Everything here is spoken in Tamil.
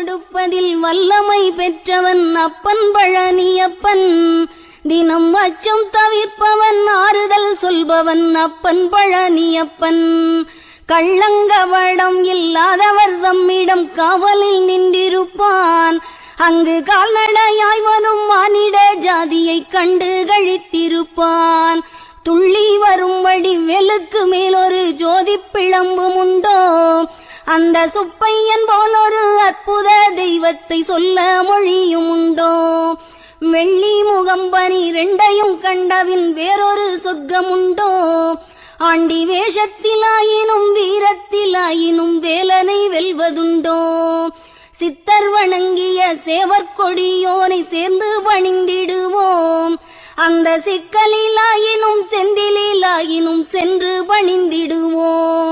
கொடுப்பதில் வல்லமை பெற்றவன் அப்பன் பழனியப்பன் தினம் அச்சம் தவிர்ப்பவன் ஆறுதல் சொல்பவன் அப்பன் பழனியப்பன் கள்ளங்கவடம் இல்லாதவர் தம்மிடம் காவலில் நின்றிருப்பான். அங்கு கால்நடையாய் வரும் மானிட ஜாதியை கண்டு கழித்திருப்பான். துள்ளி வரும்படி வெளுக்கு மேலொரு ஜோதி பிளம்பும் உண்டோ? அந்த சுப்பையன் போல ஒரு அற்புத தெய்வத்தை சொல்ல மொழியும் உண்டோ? வெள்ளி முகம்பனி ரெண்டையும் கண்டவின் வேறொரு சொர்க்கம் உண்டோ ஆண்டி வேஷத்திலாயினும் வீரத்திலாயினும் வேலனை வெல்வதுண்டோ? சித்தர் வணங்கிய சேவற்கொடியோனை சேர்ந்து பணிந்திடுவோம் அந்த சிக்கலிலாயினும் செந்திலிலாயினும் சென்று பணிந்திடுவோம்